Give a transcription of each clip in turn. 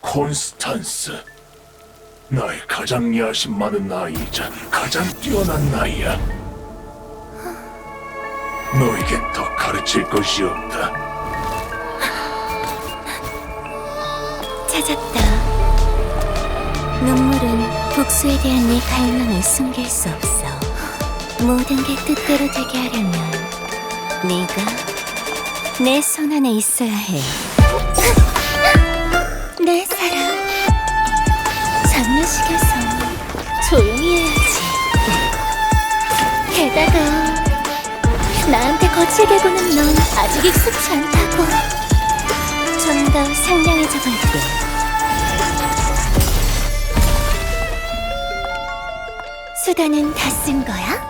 콘스탄스, 나의 가장 야심 많은 아이이자 가장 뛰어난 나이야. 너에게 더 가르칠 것이 없다. 찾았다. 눈물은 복수에 대한 내 갈망을 숨길 수 없어. 모든 게 뜻대로 되게 하려면 네가 내 손 안에 있어야 해. 내 사랑. 장례식에서 조용히 해야지. 게다가 나한테 거칠게 구는 넌 아직 익숙치 않다고. 좀 더 상냥해져 볼게. 수다는 다 쓴 거야?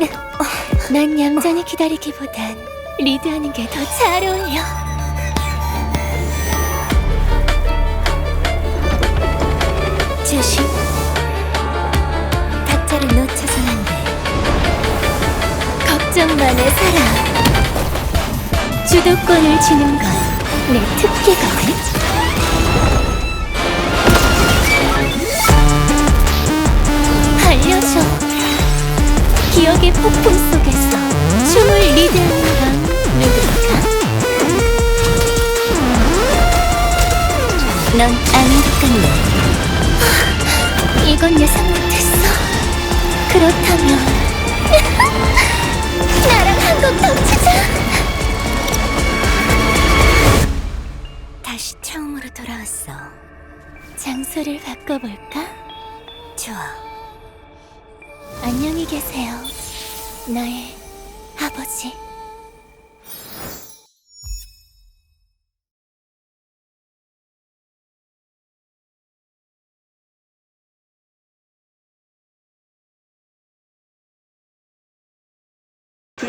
어, 난 얌전히 기다리기보단 리드하는 게 더 잘 어울려. 조심. 박자를 놓쳐선 안 돼. 걱정 마내 사랑. 주도권을 주는 건 내 특기거든. 알려줘. 기억의 폭풍 속 넌 아닌 것 같네. 아, 이건 예상 못했어. 그렇다면 나랑 한곡 더 치자. 다시 처음으로 돌아왔어. 장소를 바꿔볼까? 좋아. 안녕히 계세요. 나의 아버지.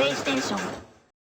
플레이스테이션